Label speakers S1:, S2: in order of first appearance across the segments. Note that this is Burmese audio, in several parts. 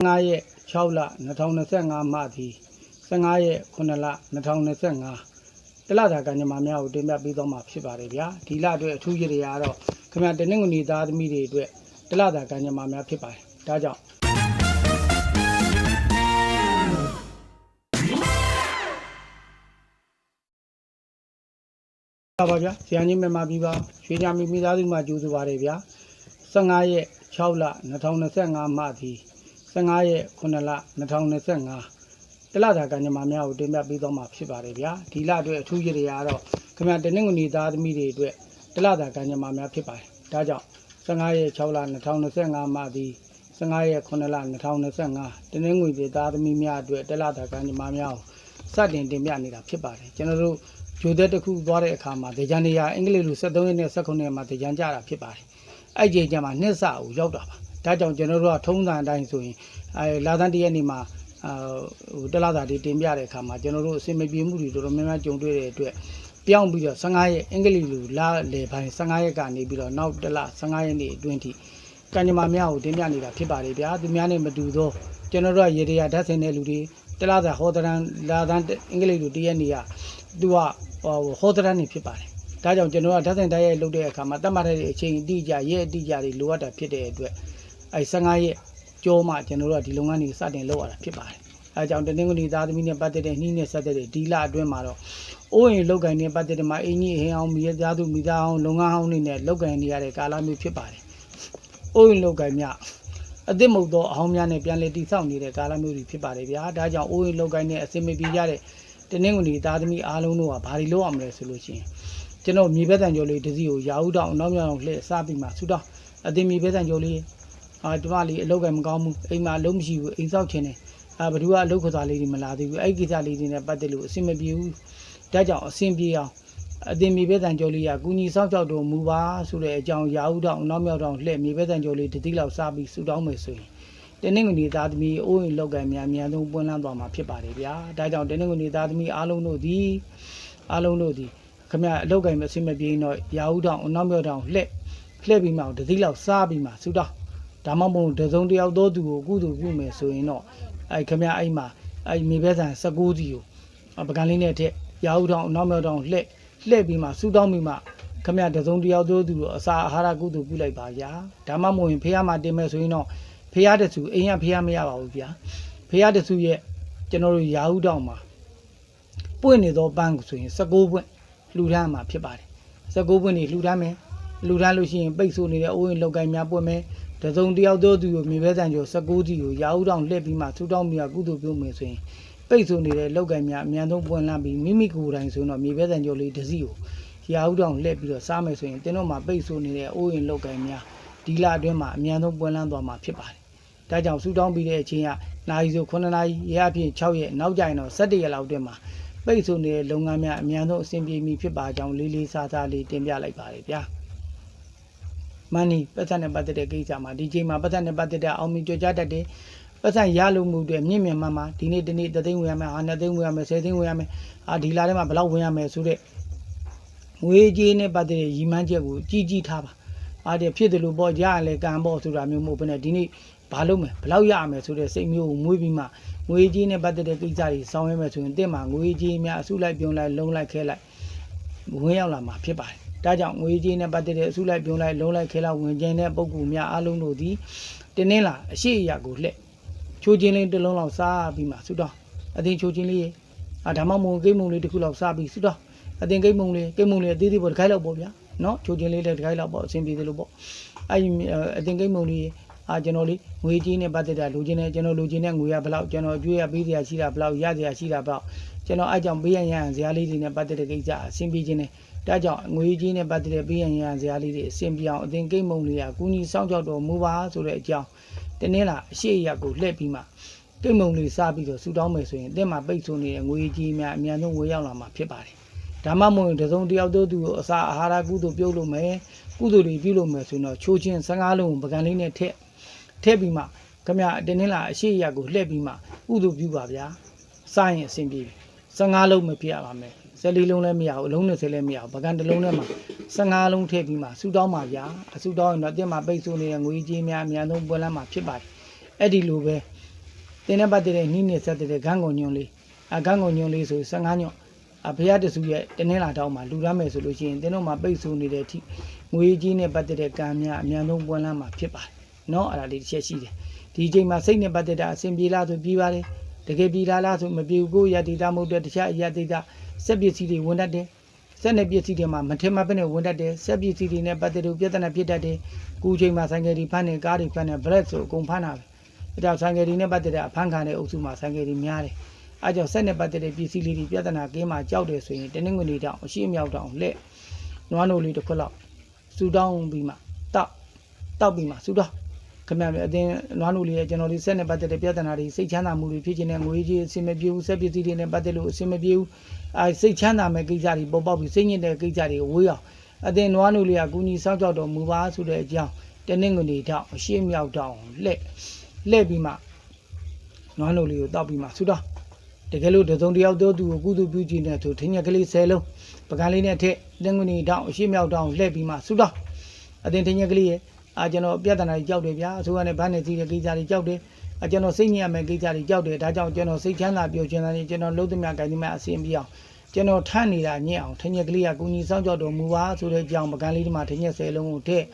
S1: 15ရက်6လ2025မှသည်15ရက်9လ2025တလတာကညမာများကိုတင်ပြပေးသွားမှာဖြစ်ပါတယ်ဗျာဒီလအတွက်အထူးရည်တွေကတော့ခင်ဗျာတနင်္ဂနွေသားသမီးတွေအတွက်တလတာကညမာများဖြစ်ပါတယ်ဒါကြောင့်ပါပါဗျာဆရာကြီးမြန်မာပြည်ပါရွှေချာမီမိသားစုမှာကြိုးစားပါတယ်ဗျာ15ရက်6လ2025မှသည် 15ရက်9လ2025တလတာကညမာများကိုတင်ပြပေးသွားမှာဖြစ်ပါတယ်ဗျာဒီလအတွက်အထူးရည်တွေကတော့ခင်ဗျာတနင်္ဂနွေသားသမီးတွေအတွက်တလတာကညမာများဖြစ်ပါတယ်ဒါကြောင့်15ရက်6လ2025မှသည်15ရက်9လ2025တနင်္ဂနွေပြည်သားသမီးများအတွက်တလတာကညမာများကိုစတင်တင်ပြနေတာဖြစ်ပါတယ်ကျွန်တော်တို့ဂျိုသက်တစ်ခုသွားတဲ့အခါမှာဒေဂျန်နေယာအင်္ဂလိပ်လို73ရက်နဲ့19ရက်မှာဒေဂျန်ကြတာဖြစ်ပါတယ်အဲ့ဒီချိန်ကျမှနှစ်ဆကိုရောက်တာပါဒါကြောင့်ကျွန်တော်တို့ကထုံးစံအတိုင်းဆိုရင် အဲလာသန်းတရက်နေ့မှာအာဟိုတလားတာတွေတင်ပြတဲ့အခါမှာကျွန်တော်တို့အစီအမပြေမှုတွေတော်တော်များများကြုံတွေ့တဲ့အတွက်ပြောင်းပြီးတော့15ရက်အင်္ဂလိပ်လိုလာလေပိုင်း15ရက်ကနေပြီးတော့နောက်တလ15ရက်နေ့အတွင်းထိကံကြမ္မာများကိုတင်ပြနေတာဖြစ်ပါတယ်ဗျာသူများနဲ့မတူသောကျွန်တော်တို့ကရေတရာဓာတ်ဆင်တဲ့လူတွေတလားတာဟောတရန်လာသန်းအင်္ဂလိပ်လိုတရက်နေ့ကသူကဟိုဟောတရန်နေဖြစ်ပါတယ်ဒါကြောင့်ကျွန်တော်ကဓာတ်ဆိုင်တိုက်ရိုက်လုပ်တဲ့အခါမှာတတ်မှတ်တဲ့အချိန်အတိအကျရက်အတိအကျတွေလိုအပ်တာဖြစ်တဲ့အတွက်အဲ15ရက် ကျော်မှကျွန်တော်တို့ကဒီလုပ်ငန်းတွေစတင်လုပ်ရတာဖြစ်ပါတယ်။အဲကြောင့်တနင်္ဂနွေသားသမီးနဲ့ပတ်သက်တဲ့နှီးနဲ့ဆက်တဲ့ဒီလအတွင်းမှာတော့အိုးရင်လောက်ကင်နဲ့ပတ်သက်တဲ့မှာအင်းကြီးဟင်းအောင်မိသားစုမိသားအောင်လုပ်ငန်းဟောင်းတွေနဲ့လောက်ကင်နေရတဲ့ကာလမျိုးဖြစ်ပါတယ်။အိုးရင်လောက်ကင်များအသစ်မဟုတ်သောအဟောင်းများနဲ့ပြန်လည်တည်ဆောက်နေတဲ့ကာလမျိုးတွေဖြစ်ပါတယ်ဗျာ။ဒါကြောင့်အိုးရင်လောက်ကင်နဲ့အစင်မပြေကြတဲ့တနင်္ဂနွေသားသမီးအားလုံးတို့ကဘာတွေလုပ်အောင်လဲဆိုလို့ရှိရင်ကျွန်တော်မြေဘက်တန်ကြော်လေးတစ်စီးကိုရာဟုတောင်နောက်မြောက်အောင်လှည့်စားပြီးမှဆူတောင်းအတင်မြေဘက်တန်ကြော်လေး အာကျမလေးအလုပ်ကမကောင်းဘူးအိမ်မှာအလုပ်မရှိဘူးအိမ်ဆောက်ချင်တယ်အာဘသူကအလုပ်ခစားလေးတွေမလာသေးဘူးအဲ့ဒီကိစ္စလေးတွေနဲ့ပတ်သက်လို့အဆင်မပြေဘူးဒါကြောင့်အဆင်ပြေအောင်အတင်မြေဘက်တန်ကြော်လေးကကုညီဆောက်ကြောက်တော်မူပါဆိုတဲ့အကြောင်းရာဟုတောင်နောက်မြောက်တောင်လှည့်မြေဘက်တန်ကြော်လေးတစ်စီးလောက်စားပြီးဆူတောင်းမယ်ဆိုရင်တနင်္ဂနွေသားသမီးအိုးရင်လောက်ကံများအများဆုံးပွင့်လန်းသွားမှာဖြစ်ပါတယ်ဗျာဒါကြောင့်တနင်္ဂနွေသားသမီးအားလုံးတို့သည်အားလုံးတို့သည်ခမအလောက်ကင်မအစင်မပြေရင်တော့ရာဟုတောင်အနောက်မြောက်တောင်လှည့်လှည့်ပြီးမှတတိလောက်စားပြီးမှဆူတောင်း ဒါမှမဟုတ်တစုံတယောက်သောသူကိုကုသိုလ်ပြုမယ်ဆိုရင်တော့အဲခမအဲ့မှာအဲမြေဘဲဆန်16စီကိုပကံလေးနဲ့ထက်ရာဟုတောင်အနောက်မြောက်တောင်လှည့်လှည့်ပြီးမှဆူတောင်းပြီးမှခမတစုံတယောက်သောသူကိုအစာအာဟာရကုသိုလ်ပြုလိုက်ပါဗျာဒါမှမဟုတ်ရင်ဖေးရမှာတင်မယ်ဆိုရင်တော့ဖေးရတဲ့သူအိမ်ကဖေးရမရပါဘူးဗျာဖေးရတဲ့သူရဲ့ကျွန်တော်တို့ရာဟုတောင်မှာပွင့်နေသောပန်းကိုဆိုရင်16ပွင့်လှူဒန်းမှာဖြစ်ပါတယ်။19ပွင့်နေလှူဒန်းမယ်။လှူဒန်းလို့ရှိရင်ပိတ်ဆို့နေတဲ့အိုးရင်လောက်ကိုင်းများပွင့်မယ်။ တစုံတယောက်သောသူကိုမြေဘဲဆန်ကျော်19စီကိုရာဟုတောင်လှည့်ပြီးမှထူတောင်းပြီးကုသိုလ်ပြုမယ်ဆိုရင်ပိတ်ဆို့နေတဲ့လောက်ကိုင်းများအများဆုံးပွင့်လာပြီးမိမိကိုယ်တိုင်ဆိုတော့မြေဘဲဆန်ကျော်လေးတစ်စီကိုရာဟုတောင်လှည့်ပြီးတော့စားမယ်ဆိုရင်တင်းတို့မှာပိတ်ဆို့နေတဲ့အိုးရင်လောက်ကိုင်းများဒီလအတွင်းမှာအများဆုံးပွင့်လန်းသွားမှာဖြစ်ပါတယ်။ဒါကြောင့်ဆူတောင်းပြီးတဲ့အချိန်ကနိုင်ဆို9နာရီရအပြင်6ရက်နောက်ကြရင်တော့17ရက်လောက်အတွင်းမှာပိတ်ဆို့နေတဲ့လုပ်ငန်းများအများဆုံးအဆင်ပြေမီဖြစ်ပါကြောင်းလေးလေးစားစားလေးတင်ပြလိုက်ပါတယ်ဗျာ မန်နီပတ်သက်နဲ့ပတ်သက်တဲ့ကိစ္စမှာဒီချိန်မှာပတ်သက်နဲ့ပတ်သက်တဲ့အောင်မြင်ကြွကြတတ်တဲ့ပတ်သက်ရလို့မှုတွေမြင့်မြတ်မှမှဒီနေ့ဒီနေ့တသိန်းဝင်ရမယ်အာနှစ်သိန်းဝင်ရမယ်ဆယ်သိန်းဝင်ရမယ်အာဒီလာထဲမှာဘယ်လောက်ဝင်ရမယ်ဆိုတဲ့ငွေကြေးနဲ့ပတ်သက်တဲ့ရည်မှန်းချက်ကိုကြီးကြီးထားပါအားတဲ့ဖြစ်တယ်လို့ပေါ့ရရလဲကံပေါ့ဆိုတာမျိုးမဟုတ်ဘဲနဲ့ဒီနေ့ဘာလုပ်မယ်ဘယ်လောက်ရရမယ်ဆိုတဲ့စိတ်မျိုးကိုမွေးပြီးမှငွေကြေးနဲ့ပတ်သက်တဲ့ကိစ္စတွေဆောင်ရွက်မယ်ဆိုရင်တင့်မှာငွေကြေးများအစုလိုက်ပြုံလိုက်လုံးလိုက်ခဲလိုက်ဝင်ရောက်လာမှာဖြစ်ပါတယ်။ ဒါကြောင့်ငွေကြေးနဲ့ပတ်သက်တဲ့အစုလိုက်ပြုံလိုက်လုံးလိုက်ခဲလိုက်ဝင်ကျင်းတဲ့ပုံကူများအားလုံးတို့သည်တင်းနှင်းလာအရှိအရာကိုလှည့်ချိုးချင်းလေးတစ်လုံးလောက်စားပြီးမှဆုတောင်းအတင်ချိုးချင်းလေးရေအာဒါမှမဟုတ်ကိတ်မုံလေးတစ်ခုလောက်စားပြီးဆုတောင်းအတင်ကိတ်မုံလေးကိတ်မုံလေးအသေးသေးပေါ်တစ်ခိုက်လောက်ပေါ့ဗျာနော်ချိုးချင်းလေးတစ်ခိုက်လောက်ပေါ့အဆင်ပြေသလိုပေါ့အဲ့ဒီအတင်ကိတ်မုံလေးအာကျွန်တော်လေးငွေကြီးနဲ့ပတ်သက်တာလူချင်းနဲ့ကျွန်တော်လူချင်းနဲ့ငွေရဘယ်လောက်ကျွန်တော်အကျွေးရပေးစရာရှိတာဘယ်လောက်ရစရာရှိတာဘယ်လောက် ကျွန်တော်အဲ့ကြောင့်ပေးရရန်ဇာလေးတွေနဲ့ပတ်သက်တဲ့ကိစ္စအဆင်ပြေခြင်းနဲ့ဒါကြောင့်ငွေကြီးနဲ့ပတ်သက်တဲ့ပေးရရန်ဇာလေးတွေအဆင်ပြေအောင်အသင်ကိတ်မုံလေးကကူညီစောင့်ကြောက်တော်မူပါဆိုတဲ့အကြောင်းတင်းနှင်းလာအရှိအရကိုလှည့်ပြီးမှကိတ်မုံလေးစားပြီးတော့ဆူတောင်းမယ်ဆိုရင်အသင်မှာပိတ်ဆိုးနေတဲ့ငွေကြီးများအများဆုံးဝေရောက်လာမှာဖြစ်ပါတယ်ဒါမှမဟုတ်ရင်တစ်စုံတစ်ယောက်တို့သူကိုအစာအာဟာရကုသိုလ်ပြုလုပ်မယ်ကုသိုလ်တွေပြုလုပ်မယ်ဆိုရင်တော့ချိုးချင်း15လုံးပကံလေးနဲ့ထည့်ထည့်ပြီးမှခမရတင်းနှင်းလာအရှိရက်ကိုလှည့်ပြီးမှဥဒုပြုပါဗျာစားရင်အဆင်ပြေပြီ 15လုံးမပြရပါမယ်14လုံးလည်းမရဘူးအလုံး20လည်းမရဘူးပကံတစ်လုံးလည်းမှာ15လုံးထည့်ပြီးမှဆူတောင်းပါဗျာအဆူတောင်းရင်တော့တင်မှာပိတ်ဆိုးနေတဲ့ငွေကြေးများအများဆုံးပွဲလမ်းမှာဖြစ်ပါတယ်အဲ့ဒီလိုပဲတင်တဲ့ပတ်တဲ့နှီးနေဆက်တဲ့ဂန်းကုန်ညွန်လေးအဂန်းကုန်ညွန်လေးဆို15ညွန်အဖေရတစုရဲ့တင်းနှလာတောင်းမှာလူရမယ်ဆိုလို့ရှိရင်တင်းတို့မှာပိတ်ဆိုးနေတဲ့အထိငွေကြေးနဲ့ပတ်သက်တဲ့ကံများအများဆုံးပွဲလမ်းမှာဖြစ်ပါတယ်နော်အဲ့ဒါလေးတစ်ချက်ရှိတယ်ဒီအချိန်မှာစိတ်နဲ့ပတ်သက်တာအဆင်ပြေလားဆိုပြီးပါတယ် တကယ်ပြေလားလားဆိုမပြေဘူးကိုယ်ရတည်တာမဟုတ်တဲ့တခြားအရာတိတ်တာစက်ပစ္စည်းတွေဝင်တတ်တယ်စက်နဲ့ပစ္စည်းတွေမှာမထင်မှတ်ပဲနဲ့ဝင်တတ်တယ်စက်ပစ္စည်းတွေနဲ့ပတ်သက်လို့ပြဿနာဖြစ်တတ်တယ်ကူချိန်မှာဆိုင်ကယ်တွေဖမ်းနေကားတွေဖမ်းနေဘရက်ဆိုအကုန်ဖမ်းတာပဲအဲဒါဆိုင်ကယ်တွေနဲ့ပတ်သက်တဲ့အဖမ်းခံတဲ့အုပ်စုမှာဆိုင်ကယ်တွေများတယ်အဲကြောင့်စက်နဲ့ပတ်သက်တဲ့ပစ္စည်းလေးတွေပြဿနာကင်းမှာကြောက်တယ်ဆိုရင်တနင်္ဂနွေတောင်အရှိအမြောက်တောင်လက်နွားနိုလေးတစ်ခွက်လောက်စူတောင်းပြီးမှတောက်တောက်ပြီးမှစူတောင်း ခင်ဗျားအတင်းနွားနိုလေးရဲ့ကျွန်တော်ဒီစက်နဲ့ပတ်သက်တဲ့ပြဿနာတွေစိတ်ချမ်းသာမှုတွေဖြစ်ခြင်းနဲ့ငွေကြီးအဆင်မပြေဘူးစက်ပစ္စည်းတွေနဲ့ပတ်သက်လို့အဆင်မပြေဘူးအဲစိတ်ချမ်းသာမဲ့ကိစ္စတွေပေါ်ပေါက်ပြီးစိတ်ညစ်တဲ့ကိစ္စတွေကိုဝေးအောင်အတင်နွားနုလေးကကူညီစောင့်ကြောက်တော်မူပါဆိုတဲ့အကြောင်းတနင်္ဂနွေတောင်အရှိမြောက်တောင်လှည့်လှည့်ပြီးမှနွားနုလေးကိုတောက်ပြီးမှဆူတော့တကယ်လို့တစ်စုံတစ်ယောက်တော့သူကိုကုသပြုကြည့်နေဆိုထင်းရက်ကလေး10လုံးပကံလေးနဲ့ထက်တနင်္ဂနွေတောင်အရှိမြောက်တောင်လှည့်ပြီးမှဆူတော့အတင်ထင်းရက်ကလေးရဲ့ အာကျွန်တော်ပြဿနာကြီးကြောက်တယ်ဗျာအစိုးရနဲ့ဗန်းနေစီတဲ့ကိစ္စတွေကြောက်တယ်အကျွန်တော်စိတ်ညစ်ရမယ့်ကိစ္စတွေကြောက်တယ်ဒါကြောင့်ကျွန်တော်စိတ်ချမ်းသာပျော်ရွှင်တာနေကျွန်တော်လုံးသမျှကိုင်းသမျှအစီအပြေအောင်ကျွန်တော်ထမ်းနေတာညစ်အောင်ထညက်ကလေးကကူညီစောင့်ကြောက်တော်မူပါဆိုတဲ့အကြောင်းပကံလေးဒီမှာထညက်ဆယ်လုံးကိုထည့်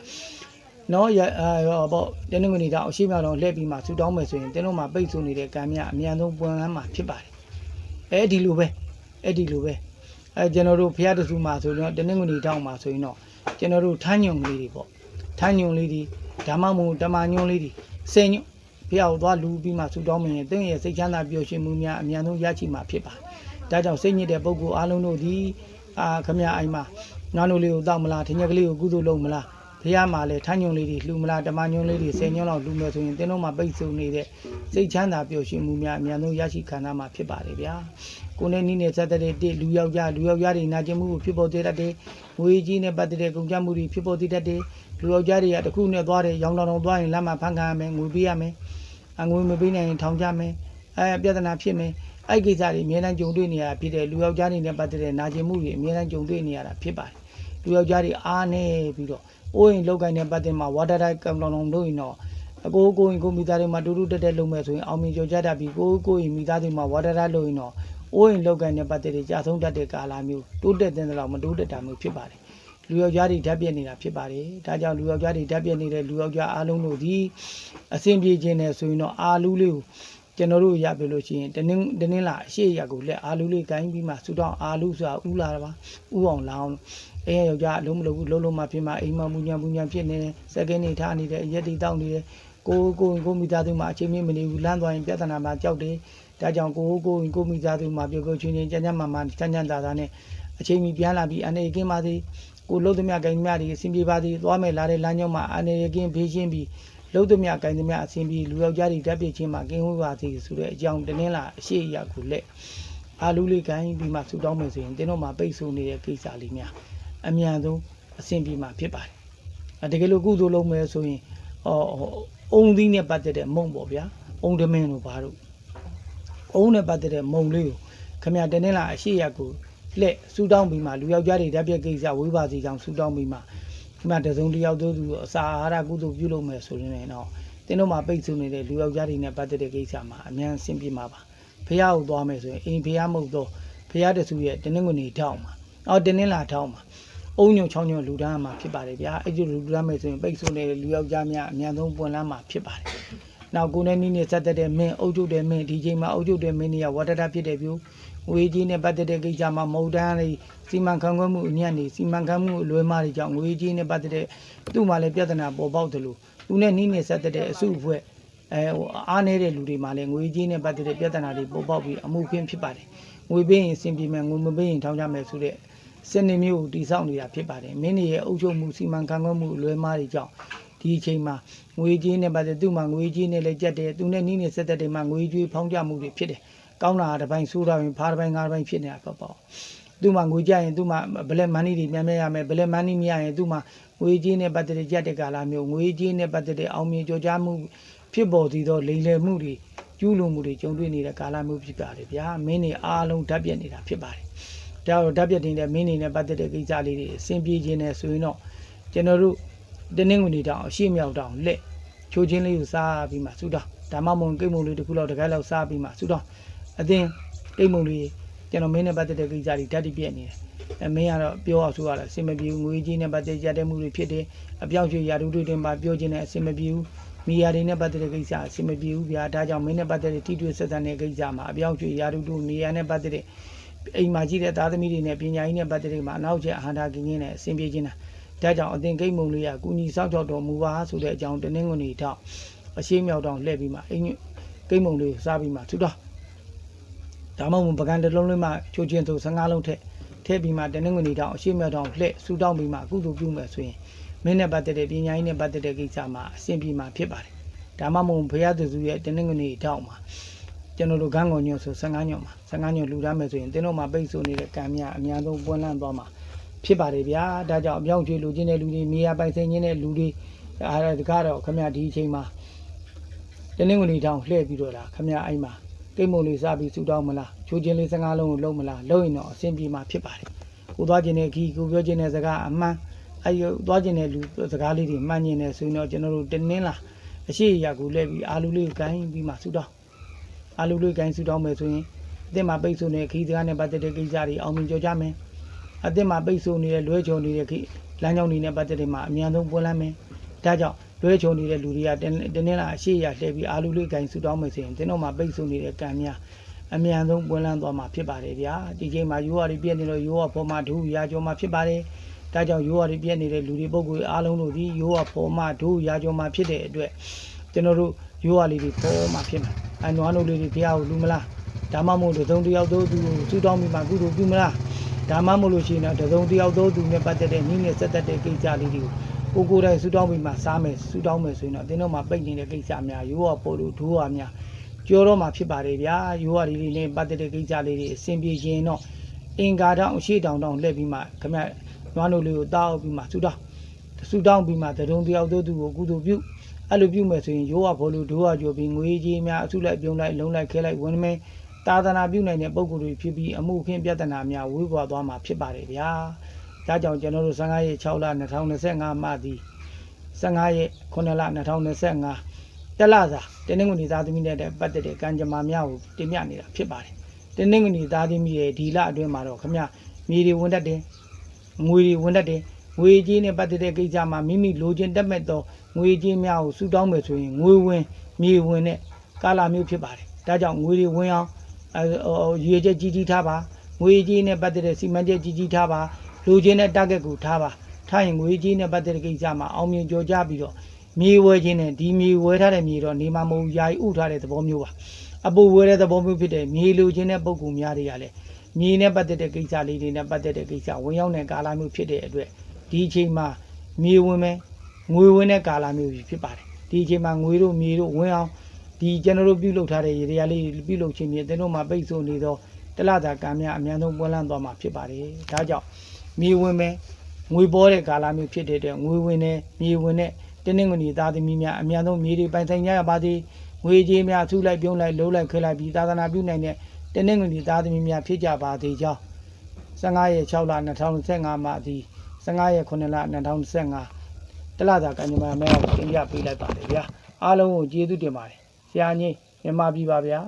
S1: နော်ရအာပေါ့တင်းနှငွေနေတော့အရှိမြောက်တော့လှည့်ပြီးမှဆူတောင်းမယ်ဆိုရင်တင်းတို့မှာပိတ်ဆို့နေတဲ့ကံမြအမြန်ဆုံးပွင့်လန်းမှာဖြစ်ပါတယ်အဲဒီလိုပဲအဲ့ဒီလိုပဲအဲကျွန်တော်တို့ဖះတဆူမှာဆိုတော့တင်းနှငွေနေတောင်းမှာဆိုရင်တော့ကျွန်တော်တို့ထမ်းညုံလေးတွေပေါ့ ထမ်းညုံလေးတွေဓမ္မမုံဓမ္မညုံလေးတွေစင်ညုံဖះကိုသွားလူပြီးမှဆူတောင်းမယ်ရင်တင်းရဲ့စိတ်ချမ်းသာပျော်ရွှင်မှုများအမြန်ဆုံးရရှိမှာဖြစ်ပါတယ်ဒါကြောင့်စိတ်ညစ်တဲ့ပုဂ္ဂိုလ်အားလုံးတို့ဒီအာခမရအိမ်မှာငါးနိုလေးကိုတောက်မလားထင်ရက်ကလေးကိုကုသိုလ်လုပ်မလားဖះမှာလဲထမ်းညုံလေးတွေလှူမလားဓမ္မညုံလေးတွေဆယ်ညုံလောက်လှူမယ်ဆိုရင်တင်းတို့မှာပိတ်ဆို့နေတဲ့စိတ်ချမ်းသာပျော်ရွှင်မှုများအများဆုံးရရှိခံစားမှာဖြစ်ပါတယ်ဗျာကိုယ်နဲ့နီးနေဆက်တဲ့တိလူယောက်ျားလူယောက်ျားတွေနာကျင်မှုကိုဖြစ်ပေါ်သေးတတ်တယ်ငွေကြီးနဲ့ပတ်သက်တဲ့ကုန်ကျမှုတွေဖြစ်ပေါ်သေးတတ်တယ် လူယောက်ျားတွေကတစ်ခုနဲ့သွားတယ်ရောင်တောင်တောင်သွားရင်လမ်းမှာဖန်ခံရမယ်ငွေပေးရမယ်အငွေမပေးနိုင်ရင်ထောင်ကြမယ်အဲပြဿနာဖြစ်မယ်အဲ့ဒီကိစ္စတွေအများအားကြုံတွေ့နေရတာဖြစ်တယ်လူယောက်ျားတွေနဲ့ပတ်သက်တဲ့နာကျင်မှုတွေအများအားကြုံတွေ့နေရတာဖြစ်ပါတယ်လူယောက်ျားတွေအားနေပြီးတော့အိုးရင်လောက်ကိုင်းတဲ့ပတ်သက်မှာဝါတာတိုင်းကံလောင်လောင်လို့ရင်တော့အကိုကိုရင်ကိုမိသားတွေမှာတူတူတက်တက်လုပ်မယ်ဆိုရင်အောင်မြင်ကြော်ကြတတ်ပြီးကိုကိုရင်မိသားတွေမှာဝါတာတိုင်းလို့ရင်တော့အိုးရင်လောက်ကိုင်းတဲ့ပတ်သက်တွေကြာဆုံးတတ်တဲ့ကာလမျိုးတိုးတက်တဲ့လောက်မတိုးတက်တာမျိုးဖြစ်ပါတယ် လူယောက်ျားတွေဓာတ်ပြက်နေတာဖြစ်ပါတယ်ဒါကြောင့်လူယောက်ျားတွေဓာတ်ပြက်နေတဲ့လူယောက်ျားအားလုံးတို့ဒီအစဉ်ပြေခြင်းနဲ့ဆိုရင်တော့အာလူးလေးကိုကျွန်တော်တို့ရပြလို့ရှိရင်တနင်းတနင်းလာအရှိရကိုလက်အာလူလေးကိုင်းပြီးမှဆူတောင်းအာလူဆိုတာဥလာတာပါဥအောင်လောင်းအဲယောက်ျားအလုံးမလုံးဘူးလုံးလုံးမှဖြစ်မှအိမ်မမူညာမူညာဖြစ်နေတယ်စက်ကိနေထားနေတယ်ရက်တီတောက်နေတယ်ကိုကိုကိုမိသားစုမှာအချိန်မင်းမနေဘူးလမ်းသွားရင်ပြဿနာမှာကြောက်တယ်ဒါကြောင့်ကိုကိုကိုမိသားစုမှာပြောပြောချင်းချင်းကြမ်းကြမ်းမာမာချမ်းချမ်းသာသာနဲ့အချိန်မီပြန်လာပြီးအနေကင်းပါသေး ကိုလုံးသမျှဂိုင်းသမျှတွေအဆင်ပြေပါသေးသွားမယ်လာတဲ့လမ်းကြောင်းမှာအနေကင်းဖေးရှင်းပြီးလုံးသမျှကိုင်းသမျှအဆင်ပြေလူယောက်ျားတွေဓာတ်ပြချင်းမှာကင်းဝေးပါစေဆိုတဲ့အကြောင်းတနင်္လာအရှိအရာကိုလက်အာလူလေးကိုင်းပြီးမှဆူတောင်းမယ်ဆိုရင်တင်းတို့မှာပိတ်ဆို့နေတဲ့ကိစ္စလေးများအမြန်ဆုံးအဆင်ပြေမှာဖြစ်ပါတယ်အတကယ်လို့ကုသိုလ်လုပ်မယ်ဆိုရင်ဟောအုံသီးနဲ့ပတ်သက်တဲ့မုံပေါ့ဗျာအုံတမင်းတို့ဘာတို့အုံနဲ့ပတ်သက်တဲ့မုံလေးကိုခမရတနင်္လာအရှိအရာကို လက်ဆူတောင်းပြီးမှလူယောက်ျားတွေဓာတ်ပြကိစ္စဝေးပါစေကြောင်းဆူတောင်းပြီးမှဒီမှာတစုံတစ်ယောက်တို့သူအစာအာဟာရကုသိုလ်ပြုလုပ်မယ်ဆိုရင်တော့တင်းတို့မှာပိတ်ဆို့နေတဲ့လူယောက်ျားတွေနဲ့ပတ်သက်တဲ့ကိစ္စမှာအမြန်ဆင်ပြေမှာပါဖះကိုသွားမယ်ဆိုရင်အိမ်ဖះမဟုတ်တော့ဖះတဆူရဲ့တင်းနှငွေနေထောက်မှာအော်တင်းနှလာထောက်မှာအုံညုံချောင်းညုံလူတန်းမှာဖြစ်ပါတယ်ဗျာအဲ့ဒီလူတန်းမယ်ဆိုရင်ပိတ်ဆို့နေတဲ့လူယောက်ျားများအမြန်ဆုံးပွင့်လန်းမှာဖြစ်ပါတယ်နောက်ကိုနဲ့နီးနေဆက်သက်တဲ့မင်းအုပ်ချုပ်တဲ့မင်းဒီချိန်မှာအုပ်ချုပ်တဲ့မင်းတွေကဝတ္တတဖြစ်တဲ့ပြု ဝေကြီးနဲ့ပတ်သက်တဲ့ကိစ္စမှာမဟုတ်တန်းလေးစီမံခန့်ခွဲမှုအညံ့နေစီမံခန့်မှုအလွဲမှားတွေကြောင့်ငွေကြီးနဲ့ပတ်သက်တဲ့သူ့မှာလည်းပြဿနာပေါ်ပေါက်တယ်လို့သူနဲ့နီးနေဆက်သက်တဲ့အစုအဖွဲ့အဲဟိုအားနေတဲ့လူတွေမှာလည်းငွေကြီးနဲ့ပတ်သက်တဲ့ပြဿနာတွေပေါ်ပေါက်ပြီးအမှုခင်းဖြစ်ပါတယ်ငွေပေးရင်စင်ပြေမယ်ငွေမပေးရင်ထောင်းကြမယ်ဆိုတဲ့စနေမျိုးကိုတိစောက်နေတာဖြစ်ပါတယ်မင်းတွေရဲ့အုပ်ချုပ်မှုစီမံခန့်ခွဲမှုအလွဲမှားတွေကြောင့်ဒီအချိန်မှာငွေကြီးနဲ့ပတ်သက်သူ့မှာငွေကြီးနဲ့လည်းကြက်တယ်သူနဲ့နီးနေဆက်သက်တယ်မှာငွေကြီးဖောင်းကြမှုတွေဖြစ်တယ် ကောင်းတာတစ်ပိုင်းဆိုးတာရင်ဖားတစ်ပိုင်းငါးတစ်ပိုင်းဖြစ်နေတာပေါ့ပေါ့သူ့မှာငွေကြရင်သူ့မှာဘလက်မန်နီတွေမြန်မြန်ရမယ်ဘလက်မန်နီမရရင်သူ့မှာငွေကြီးနဲ့ပတ်သက်တဲ့ကြက်တဲ့ကာလမျိုးငွေကြီးနဲ့ပတ်သက်တဲ့အောင်မြင်ကြော်ကြားမှုဖြစ်ပေါ်သေးသောလိမ်လည်မှုတွေကျူးလွန်မှုတွေကြုံတွေ့နေတဲ့ကာလမျိုးဖြစ်ပါတယ်ဗျာမင်းတွေအားလုံးဓာတ်ပြက်နေတာဖြစ်ပါတယ်ဒါတော့ဓာတ်ပြက်နေတဲ့မင်းတွေနဲ့ပတ်သက်တဲ့ကိစ္စလေးတွေအဆင်ပြေခြင်းနဲ့ဆိုရင်တော့ကျွန်တော်တို့တင်းနှင်းဝင်နေတောင်အရှိမြောက်တောင်လက်ချိုးချင်းလေးကိုစားပြီးမှဆူတောင်းဒါဒါမှမဟုတ်ကိတ်မုံလေးတစ်ခုလောက်တစ်ခိုက်လောက်စားပြီးမှဆူတောင်း အတင်းကိတ်မုံလေးကျွန်တော်မင်းနဲ့ပတ်သက်တဲ့ကိစ္စတွေဓာတ်တိပြက်နေတယ်အမင်းကတော့ပြောအောင်ဆိုရတာအစင်မပြေဘူးငွေကြီးနဲ့ပတ်သက်ကြတဲ့မှုတွေဖြစ်တယ်အပြောင်းရွှေ့ရာထူးတွေတင်ပါပြောခြင်းနဲ့အစင်မပြေဘူးမီယာတွေနဲ့ပတ်သက်တဲ့ကိစ္စအစင်မပြေဘူးဗျာဒါကြောင့်မင်းနဲ့ပတ်သက်တဲ့ထိတွေ့ဆက်ဆံတဲ့ကိစ္စမှာအပြောင်းရွှေ့ရာထူးတို့နေရာနဲ့ပတ်သက်တဲ့အိမ်မှာကြီးတဲ့သားသမီးတွေနဲ့ပညာရေးနဲ့ပတ်သက်တဲ့မှာအနောက်ကျအဟန္တာကင်းကင်းနဲ့အစင်ပြေခြင်းတာဒါကြောင့်အသင်ကိတ်မုံလေးကကုညီစောက်ကြောက်တော်မူပါဆိုတဲ့အကြောင်းတနင်္ဂနွေထောက်အရှိမြောက်တောင်လှည့်ပြီးမှအိမ်ကိတ်မုံလေးကိုစားပြီးမှထူတော့ ဒါမှမဟုတ်ပကံတစ်လုံးလေးမှချိုးချင်းဆို15လုံးထက်ထည့်ပြီးမှတနင်္ဂနွေတောင်အရှိမြောက်တောင်လှည့်ဆူတောင်းပြီးမှအခုလိုပြုမယ်ဆိုရင်မင်းနဲ့ပတ်သက်တဲ့ပညာရေးနဲ့ပတ်သက်တဲ့ကိစ္စမှာအဆင်ပြေမှာဖြစ်ပါတယ်ဒါမှမဟုတ်ဘုရားသူစုရဲ့တနင်္ဂနွေတောင်မှာကျွန်တော်တို့ဂန်းကုန်ညွန့်ဆို15ညွန့်မှာ15ညွန့်လူထားမယ်ဆိုရင်တင်းတို့မှာပိတ်ဆို့နေတဲ့ကံများအများဆုံးပွင့်လန်းသွားမှာဖြစ်ပါတယ်ဗျာဒါကြောင့်အပြောင်းရွှေ့လူချင်းတဲ့လူတွေမြေယာပိုင်ဆိုင်ခြင်းတဲ့လူတွေအားဒါကတော့ခမရဒီအချိန်မှာတနင်္ဂနွေတောင်လှည့်ပြီးတော့လားခမရအိမ်မှာ ကိတ်မုံလေးစားပြီးဆူတောင်းမလားချိုးချင်းလေး15လုံးကိုလုံးမလားလုံးရင်တော့အဆင်ပြေမှာဖြစ်ပါတယ်ကိုသွားခြင်းတဲ့ခီကိုပြောခြင်းတဲ့စကားအမှန်အဲ့ဒီသွားခြင်းတဲ့လူစကားလေးတွေမှန်ကျင်တယ်ဆိုရင်တော့ကျွန်တော်တို့တင်းနှင်းလာအရှိအရာကိုလဲပြီးအာလူလေးကိုဂိုင်းပြီးမှဆူတောင်းအာလူလေးဂိုင်းဆူတောင်းမယ်ဆိုရင်အသစ်မှာပိတ်ဆို့နေတဲ့ခီစကားနဲ့ပတ်သက်တဲ့ကိစ္စတွေအောင်မြင်ကြကြမယ်အသစ်မှာပိတ်ဆို့နေတဲ့လွဲချုံနေတဲ့ခီလမ်းကြောင်းတွေနဲ့ပတ်သက်တဲ့မှာအများဆုံးပွင့်လန်းမယ်ဒါကြောင့် လွဲချုံနေတဲ့လူတွေကတင်းတင်းနဲ့လာအရှိရလှည့်ပြီးအာလူလေးကင်ဆူတောင်းမယ်ဆိုရင်တင်းတော့မှပိတ်ဆို့နေတဲ့ကံများအမြန်ဆုံးပွင့်လန်းသွားမှာဖြစ်ပါတယ်ဗျာဒီချိန်မှာရိုးရည်ပြည့်နေလို့ရိုးရပေါ်မှာဒုရာကျော်မှာဖြစ်ပါတယ်ဒါကြောင့်ရိုးရည်ပြည့်နေတဲ့လူတွေပုဂ္ဂိုလ်အားလုံးတို့ဒီရိုးရပေါ်မှာဒုရာကျော်မှာဖြစ်တဲ့အတွက်ကျွန်တော်တို့ရိုးရလေးတွေပေါ်မှာဖြစ်မှာအနွားတို့လေးတွေဘုရားကိုလူမလားဒါမှမဟုတ်တစ်စုံတစ်ယောက်တို့သူကိုဆူတောင်းပြီးမှကုသိုလ်ပြုမလားဒါမှမဟုတ်လို့ရှိရင်တော့တစ်စုံတစ်ယောက်တို့သူနဲ့ပတ်သက်တဲ့နည်းနဲ့ဆက်သက်တဲ့ကိစ္စလေးတွေကို ကိုကိုယ်တိုင်ဆူတောင်းပြီးမှစားမယ်ဆူတောင်းမယ်ဆိုရင်တော့တင်းတော့မှပိတ်နေတဲ့ကိစ္စများရိုးရပေါ်လို့ဒိုးရများကြောတော့မှဖြစ်ပါတယ်ဗျာရိုးရလေးလေးနဲ့ပတ်သက်တဲ့ကိစ္စလေးတွေအဆင်ပြေရင်တော့အင်္ဂါတောင်အရှိတောင်တောင်လှည့်ပြီးမှခမနွားနိုလေးကိုတောက်ပြီးမှဆူတောင်းဆူတောင်းပြီးမှတရုံတယောက်တို့သူကိုကုသိုလ်ပြုအဲ့လိုပြုမယ်ဆိုရင်ရိုးရပေါ်လို့ဒိုးရကြိုပြီးငွေကြီးများအစုလိုက်ပြုံးလိုက်လုံးလိုက်ခဲလိုက်ဝင်မယ်သာသနာပြုနိုင်တဲ့ပုံကိုယ်တွေဖြစ်ပြီးအမှုခင်းပြဿနာများဝေးကွာသွားမှာဖြစ်ပါတယ်ဗျာ ဒါကြောင့်ကျွန်တော်တို့15ရက်6လ2025မှသည်15ရက်9လ2025တက်လာစာတင်းနှင်းငွေသားသမီးနဲ့ပတ်သက်တဲ့ကံကြမ္မာများကိုတင်ပြနေတာဖြစ်ပါတယ်တင်းနှင်းငွေသားသမီးရဲ့ဒီလအတွင်းမှာတော့ခမမြေတွေဝင်တတ်တယ်ငွေတွေဝင်တတ်တယ်ငွေကြီးနဲ့ပတ်သက်တဲ့ကိစ္စမှာမိမိလိုချင်တက်မဲ့သောငွေကြီးများကိုစုတောင်းမယ်ဆိုရင်ငွေဝင်မြေဝင်တဲ့ကာလမျိုးဖြစ်ပါတယ်ဒါကြောင့်ငွေတွေဝင်အောင်အဲရွေချက်ကြီးကြီးထားပါငွေကြီးနဲ့ပတ်သက်တဲ့စီမံချက်ကြီးကြီးထားပါ လူချင်းတဲ့ target ကိုထားပါထားရင်ငွေကြီးနဲ့ပတ်သက်တဲ့ကိစ္စမှာအောင်မြင်ကြော်ကြပြီးတော့မြေဝဲခြင်းနဲ့ဒီမြေဝဲထားတဲ့မြေတော့နေမှာမဟုတ်ယာယီဥထားတဲ့သဘောမျိုးပါအပူဝဲတဲ့သဘောမျိုးဖြစ်တဲ့မြေလူချင်းတဲ့ပုံကူများတွေကလည်းမြေနဲ့ပတ်သက်တဲ့ကိစ္စလေးတွေနဲ့ပတ်သက်တဲ့ကိစ္စဝင်ရောက်တဲ့ကာလမျိုးဖြစ်တဲ့အတွက်ဒီအချိန်မှာမြေဝင်မဲ့ငွေဝင်တဲ့ကာလမျိုးဖြစ်ပါတယ်ဒီအချိန်မှာငွေတို့မြေတို့ဝင်အောင်ဒီကျွန်တော်တို့ပြုလုပ်ထားတဲ့ရေရာလေးပြုလုပ်ခြင်းဖြင့်ကျွန်တော်မှာပိတ်ဆို့နေသောတလတာကံများအများဆုံးပွင့်လန်းသွားမှာဖြစ်ပါတယ်ဒါကြောင့် မြေဝင်မဲ့ငွေပေါ်တဲ့ကာလမျိုးဖြစ်တဲ့အတွက်ငွေဝင်တဲ့မြေဝင်တဲ့တင်းနှင်းငွေသားသမီးများအများဆုံးမြေတွေပိုင်ဆိုင်ကြရပါသည်ငွေကြေးများထုလိုက်ပြုံးလိုက်လုံးလိုက်ခွဲလိုက်ပြီးသာသနာပြုနိုင်တဲ့တင်းနှင်းငွေသားသမီးများဖြစ်ကြပါသေးကြောင်း15ရက်6လ2025မှာဒီ15ရက်9လ2025တလသာကံကြမ္မာမဲကိုတင်ပြပေးလိုက်ပါတယ်ဗျာအားလုံးကိုကျေးဇူးတင်ပါတယ်ဆရာကြီးမြန်မာပြည်ပါဗျာ